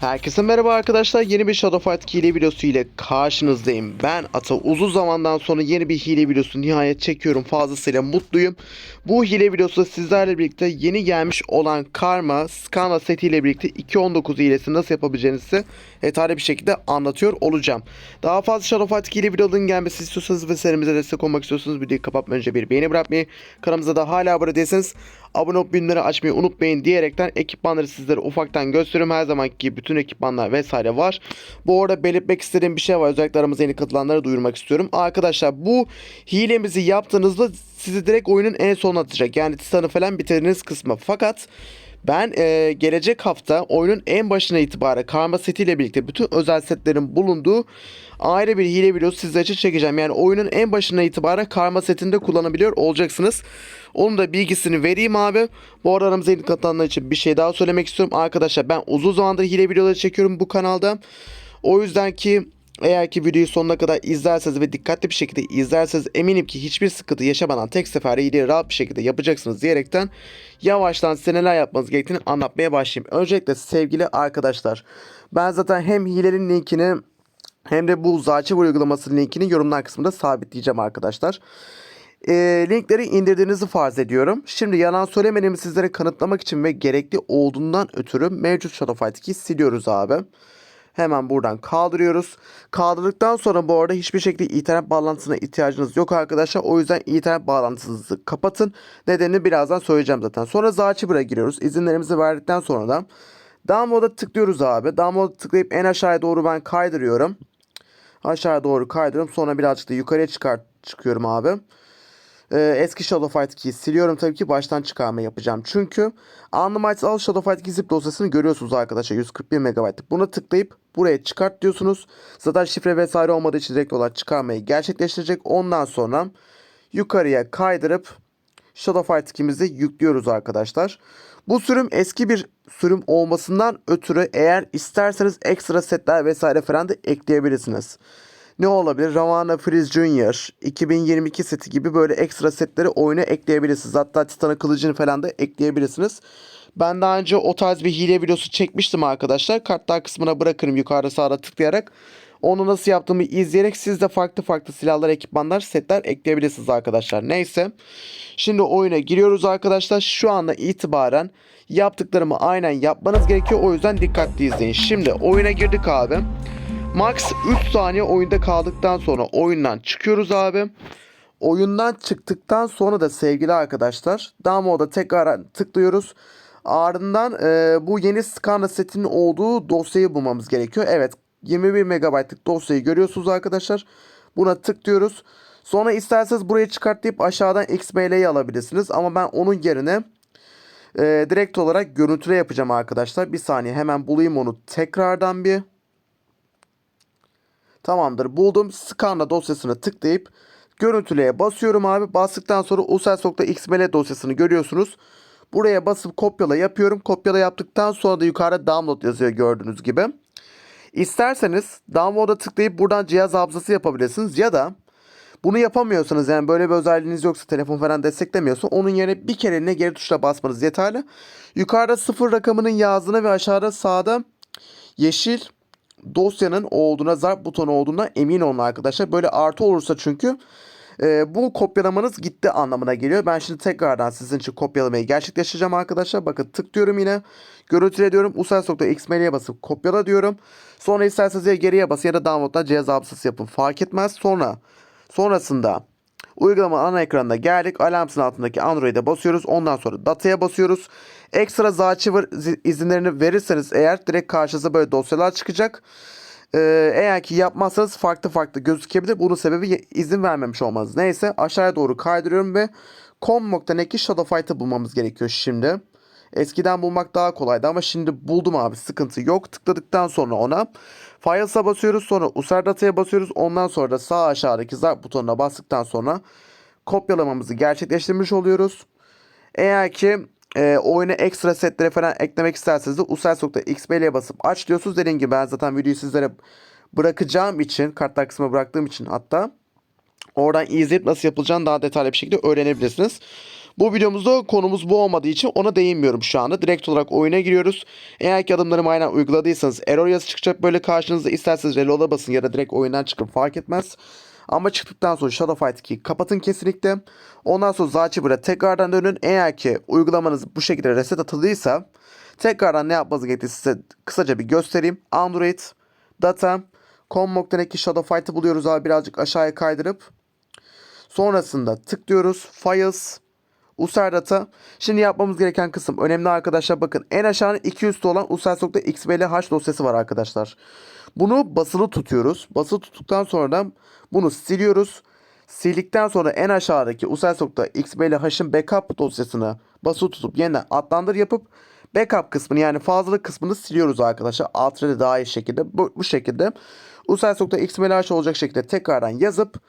Herkese merhaba arkadaşlar. Yeni bir Shadow Fight hile videosu ile karşınızdayım. Ben Ata uzun zamandan sonra yeni bir hile videosu nihayet çekiyorum. Fazlasıyla mutluyum. Bu hile videosu sizlerle birlikte yeni gelmiş olan Karma Skana seti ile birlikte 2.19 hilesini nasıl yapabileceğinizi detaylı bir şekilde anlatıyor olacağım. Daha fazla Shadow Fight hile videolarının gelmesi istiyorsanız ve serimize destek olmak istiyorsanız videoyu kapatmadan önce bir beğeni bırakmayı, kanalımıza da hala abone değilseniz abone olup bildirimleri açmayı unutmayın diyerekten ekipmanları sizlere ufaktan gösteriyorum. Her zamanki gibi bütün ekipmanlar vesaire var. Bu arada belirtmek istediğim bir şey var. Özellikle aramıza yeni katılanlara duyurmak istiyorum. Arkadaşlar bu hilemizi yaptığınızda sizi direkt oyunun en sonuna atacak. Yani Titan'ı falan bitirdiğiniz kısmı. Fakat ben e, gelecek hafta oyunun en başına itibaren karma setiyle birlikte bütün özel setlerin bulunduğu ayrı bir hile videosu sizler için çekeceğim. Yani oyunun en başına itibaren karma setinde kullanabiliyor olacaksınız. Onun da bilgisini vereyim abi. Bu arada aramıza yeni katılanlar için bir şey daha söylemek istiyorum. Arkadaşlar ben uzun zamandır hile videoları çekiyorum bu kanalda. O yüzden ki eğer ki videoyu sonuna kadar izlerseniz ve dikkatli bir şekilde izlerseniz eminim ki hiçbir sıkıntı yaşamadan tek seferde hileyi rahat bir şekilde yapacaksınız diyerekten yavaştan size neler yapmanız gerektiğini anlatmaya başlayayım. Öncelikle sevgili arkadaşlar ben zaten hem hilenin linkini hem de bu Zaçiv uygulamasının linkini yorumlar kısmında sabitleyeceğim arkadaşlar. E, linkleri indirdiğinizi farz ediyorum. Şimdi yalan söylemediğimi sizlere kanıtlamak için ve gerekli olduğundan ötürü mevcut Shadow Fight 2'yi siliyoruz abi. Hemen buradan kaldırıyoruz. Kaldırdıktan sonra bu arada hiçbir şekilde internet bağlantısına ihtiyacınız yok arkadaşlar. O yüzden internet bağlantınızı kapatın. Nedenini birazdan söyleyeceğim zaten. Sonra Zaçiber'a giriyoruz. İzinlerimizi verdikten sonra da download'a tıklıyoruz abi. Download'a tıklayıp en aşağıya doğru ben kaydırıyorum. Aşağı doğru kaydırıyorum. Sonra birazcık da yukarıya çıkar çıkıyorum abi. Ee, eski Shadow Fight 2'yi siliyorum tabii ki baştan çıkarma yapacağım. Çünkü Unlimited All Shadow Fight 2 zip dosyasını görüyorsunuz arkadaşlar 141 MB. Buna tıklayıp buraya çıkart diyorsunuz. Zaten şifre vesaire olmadığı için direkt olarak çıkarmayı gerçekleştirecek. Ondan sonra yukarıya kaydırıp Shadow Fight 2'mizi yüklüyoruz arkadaşlar. Bu sürüm eski bir sürüm olmasından ötürü eğer isterseniz ekstra setler vesaire falan da ekleyebilirsiniz. Ne olabilir? Ravana Freeze Junior 2022 seti gibi böyle ekstra setleri oyuna ekleyebilirsiniz. Hatta Titan'a kılıcını falan da ekleyebilirsiniz. Ben daha önce o tarz bir hile videosu çekmiştim arkadaşlar. Kartlar kısmına bırakırım yukarıda sağda tıklayarak. Onu nasıl yaptığımı izleyerek siz de farklı farklı silahlar, ekipmanlar, setler ekleyebilirsiniz arkadaşlar. Neyse. Şimdi oyuna giriyoruz arkadaşlar. Şu anda itibaren yaptıklarımı aynen yapmanız gerekiyor. O yüzden dikkatli izleyin. Şimdi oyuna girdik abi. Max 3 saniye oyunda kaldıktan sonra oyundan çıkıyoruz abi. Oyundan çıktıktan sonra da sevgili arkadaşlar download'a tekrar tıklıyoruz. Ardından e, bu yeni Skarna setinin olduğu dosyayı bulmamız gerekiyor. Evet 21 MB'lık dosyayı görüyorsunuz arkadaşlar. Buna tıklıyoruz. Sonra isterseniz burayı çıkartlayıp aşağıdan XML'yi alabilirsiniz. Ama ben onun yerine e, direkt olarak görüntüle yapacağım arkadaşlar. Bir saniye hemen bulayım onu tekrardan bir. Tamamdır buldum. Scanla dosyasını tıklayıp görüntüleye basıyorum abi. Bastıktan sonra users.xml dosyasını görüyorsunuz. Buraya basıp kopyala yapıyorum. Kopyala yaptıktan sonra da yukarıda download yazıyor gördüğünüz gibi. İsterseniz download'a tıklayıp buradan cihaz hafızası yapabilirsiniz ya da bunu yapamıyorsanız yani böyle bir özelliğiniz yoksa telefon falan desteklemiyorsa onun yerine bir kereliğine geri tuşla basmanız yeterli. Yukarıda sıfır rakamının yazdığına ve aşağıda sağda yeşil dosyanın olduğuna, zarf butonu olduğuna emin olun arkadaşlar. Böyle artı olursa çünkü e, bu kopyalamanız gitti anlamına geliyor. Ben şimdi tekrardan sizin için kopyalamayı gerçekleştireceğim arkadaşlar. Bakın tıklıyorum yine. Görüntüle diyorum. Users.xml'ye basıp kopyala diyorum. Sonra isterseniz ya geriye basın ya da download'dan cihaz hafızası yapın. Fark etmez. Sonra sonrasında Uygulama ana ekranına geldik. Alarmsın altındaki Android'e basıyoruz. Ondan sonra dataya basıyoruz. Ekstra Zachiver izinlerini verirseniz eğer direkt karşınıza böyle dosyalar çıkacak. Ee, eğer ki yapmazsanız farklı farklı gözükebilir. Bunun sebebi izin vermemiş olmanız. Neyse aşağıya doğru kaydırıyorum ve com.neki Shadow Fight'ı bulmamız gerekiyor şimdi. Eskiden bulmak daha kolaydı ama şimdi buldum abi sıkıntı yok. Tıkladıktan sonra ona Files'a basıyoruz sonra User Data'ya basıyoruz. Ondan sonra da sağ aşağıdaki zarf butonuna bastıktan sonra kopyalamamızı gerçekleştirmiş oluyoruz. Eğer ki e, oyuna ekstra setlere falan eklemek isterseniz de users.xml'ye basıp aç diyorsunuz. Dediğim gibi ben zaten videoyu sizlere bırakacağım için kartlar kısmına bıraktığım için hatta oradan izleyip nasıl yapılacağını daha detaylı bir şekilde öğrenebilirsiniz. Bu videomuzda konumuz bu olmadığı için ona değinmiyorum şu anda. Direkt olarak oyuna giriyoruz. Eğer ki adımlarımı aynen uyguladıysanız error yazı çıkacak böyle karşınızda isterseniz reload'a basın ya da direkt oyundan çıkın fark etmez. Ama çıktıktan sonra Shadow Fight 2'yi kapatın kesinlikle. Ondan sonra Zachibur'a tekrardan dönün. Eğer ki uygulamanız bu şekilde reset atıldıysa tekrardan ne yapmanız gerektiğini size kısaca bir göstereyim. Android, Data, com.net Shadow Fight'ı buluyoruz abi birazcık aşağıya kaydırıp. Sonrasında tıklıyoruz. Files, User Data. Şimdi yapmamız gereken kısım önemli arkadaşlar. Bakın en aşağının iki üstü olan users.xblh dosyası var arkadaşlar. Bunu basılı tutuyoruz. Basılı tuttuktan sonra da bunu siliyoruz. Sildikten sonra en aşağıdaki users.xblh'ın backup dosyasını basılı tutup yeniden adlandır yapıp backup kısmını yani fazlalık kısmını siliyoruz arkadaşlar. Altına daha iyi şekilde bu, bu şekilde users.xblh olacak şekilde tekrardan yazıp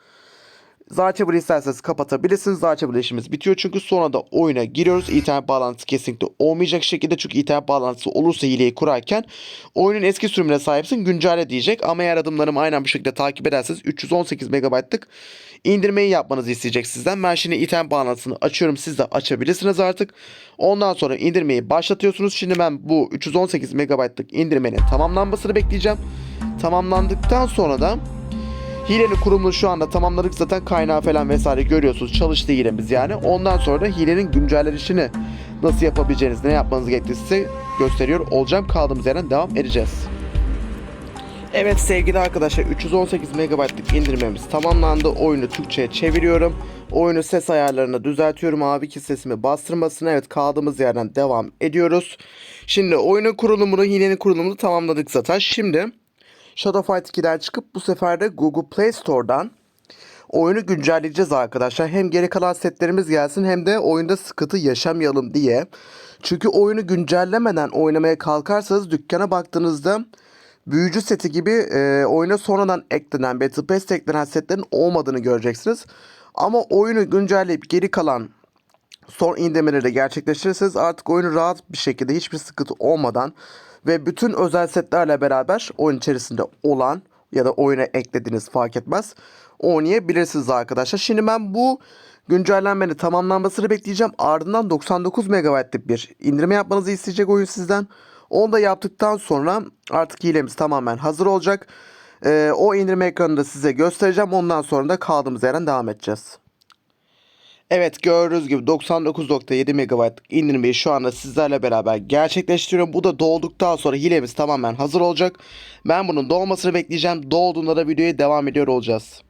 Zaçabır'ı isterseniz kapatabilirsiniz. Zaçabır işimiz bitiyor çünkü sonra da oyuna giriyoruz. İnternet bağlantısı kesinlikle olmayacak şekilde çünkü internet bağlantısı olursa hileyi kurarken oyunun eski sürümüne sahipsin güncelle diyecek. Ama eğer adımlarımı aynen bu şekilde takip ederseniz 318 MB'lık indirmeyi yapmanızı isteyecek sizden. Ben şimdi internet bağlantısını açıyorum. Siz de açabilirsiniz artık. Ondan sonra indirmeyi başlatıyorsunuz. Şimdi ben bu 318 MB'lık indirmenin tamamlanmasını bekleyeceğim. Tamamlandıktan sonra da Hilenin kurumunu şu anda tamamladık zaten kaynağı falan vesaire görüyorsunuz. Çalıştı hilemiz yani. Ondan sonra da hilenin güncellenişini nasıl yapabileceğinizi, ne yapmanız gerektiğini size gösteriyor olacağım. Kaldığımız yerden devam edeceğiz. Evet sevgili arkadaşlar 318 MB'lık indirmemiz tamamlandı. Oyunu Türkçe'ye çeviriyorum. Oyunu ses ayarlarını düzeltiyorum abi ki sesimi bastırmasın. Evet kaldığımız yerden devam ediyoruz. Şimdi oyunun kurulumunu, hilenin kurulumunu tamamladık zaten. Şimdi Shadow Fight 2'den çıkıp bu sefer de Google Play Store'dan oyunu güncelleyeceğiz arkadaşlar. Hem geri kalan setlerimiz gelsin hem de oyunda sıkıntı yaşamayalım diye. Çünkü oyunu güncellemeden oynamaya kalkarsanız dükkana baktığınızda büyücü seti gibi e, oyuna sonradan eklenen Battle Pass'te eklenen setlerin olmadığını göreceksiniz. Ama oyunu güncelleyip geri kalan son indirmeleri de gerçekleştirirseniz artık oyunu rahat bir şekilde hiçbir sıkıntı olmadan ve bütün özel setlerle beraber oyun içerisinde olan ya da oyuna eklediğiniz fark etmez oynayabilirsiniz arkadaşlar. Şimdi ben bu güncellenmenin tamamlanmasını bekleyeceğim. Ardından 99 MB'lık bir indirme yapmanızı isteyecek oyun sizden. Onu da yaptıktan sonra artık hilemiz tamamen hazır olacak. Ee, o indirme ekranını da size göstereceğim. Ondan sonra da kaldığımız yerden devam edeceğiz. Evet gördüğünüz gibi 99.7 MB indirmeyi şu anda sizlerle beraber gerçekleştiriyorum. Bu da dolduktan sonra hilemiz tamamen hazır olacak. Ben bunun dolmasını bekleyeceğim. Dolduğunda da videoya devam ediyor olacağız.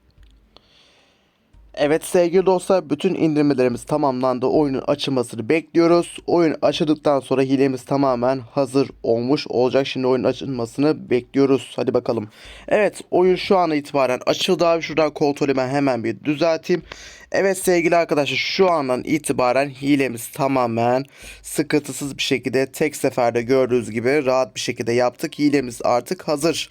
Evet sevgili dostlar bütün indirmelerimiz tamamlandı. Oyunun açılmasını bekliyoruz. Oyun açıldıktan sonra hilemiz tamamen hazır olmuş olacak. Şimdi oyunun açılmasını bekliyoruz. Hadi bakalım. Evet oyun şu an itibaren açıldı abi. Şuradan kontrolü ben hemen bir düzelteyim. Evet sevgili arkadaşlar şu andan itibaren hilemiz tamamen sıkıntısız bir şekilde tek seferde gördüğünüz gibi rahat bir şekilde yaptık. Hilemiz artık hazır.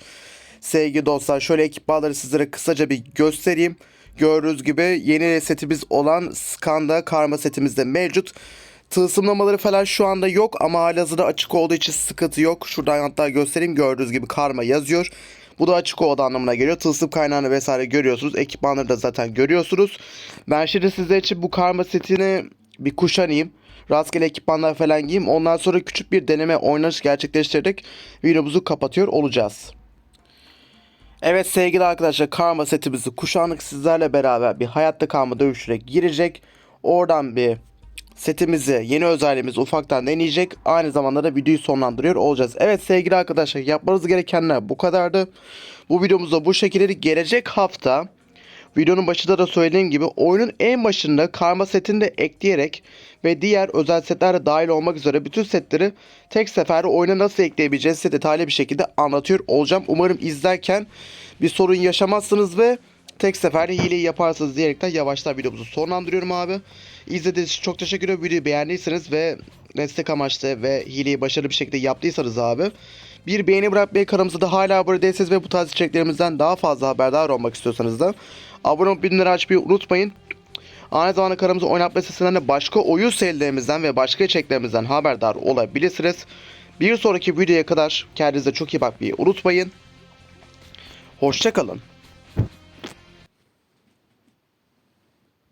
Sevgili dostlar şöyle ekipmanları sizlere kısaca bir göstereyim. Gördüğünüz gibi yeni setimiz olan Skanda karma setimizde mevcut. Tılsımlamaları falan şu anda yok ama halihazırda açık olduğu için sıkıntı yok. Şuradan hatta göstereyim gördüğünüz gibi karma yazıyor. Bu da açık oldu anlamına geliyor. Tılsım kaynağını vesaire görüyorsunuz. Ekipmanları da zaten görüyorsunuz. Ben şimdi sizler için bu karma setini bir kuşanayım. Rastgele ekipmanlar falan giyeyim. Ondan sonra küçük bir deneme oynanış gerçekleştirerek videomuzu kapatıyor olacağız. Evet sevgili arkadaşlar karma setimizi kuşanlık sizlerle beraber bir hayatta kalma dövüşüne girecek. Oradan bir setimizi yeni özelliğimizi ufaktan deneyecek. Aynı zamanda da videoyu sonlandırıyor olacağız. Evet sevgili arkadaşlar yapmanız gerekenler bu kadardı. Bu videomuzda bu şekilde gelecek hafta videonun başında da söylediğim gibi oyunun en başında karma setini de ekleyerek ve diğer özel setler de dahil olmak üzere bütün setleri tek seferde oyuna nasıl ekleyebileceğiz size detaylı bir şekilde anlatıyor olacağım. Umarım izlerken bir sorun yaşamazsınız ve tek seferde hileyi yaparsınız diyerekten yavaştan videomuzu sonlandırıyorum abi. İzlediğiniz için çok teşekkür ederim. Videoyu beğendiyseniz ve destek amaçlı ve hileyi başarılı bir şekilde yaptıysanız abi. Bir beğeni bırakmayı kanalımıza da hala abone değilseniz ve bu tarz içeriklerimizden daha fazla haberdar olmak istiyorsanız da abone olup bildirimleri açmayı unutmayın. Aynı zamanda kanalımıza oynatma sitesinden de başka oyun serilerimizden ve başka içeriklerimizden haberdar olabilirsiniz. Bir sonraki videoya kadar kendinize çok iyi bakmayı unutmayın. Hoşçakalın.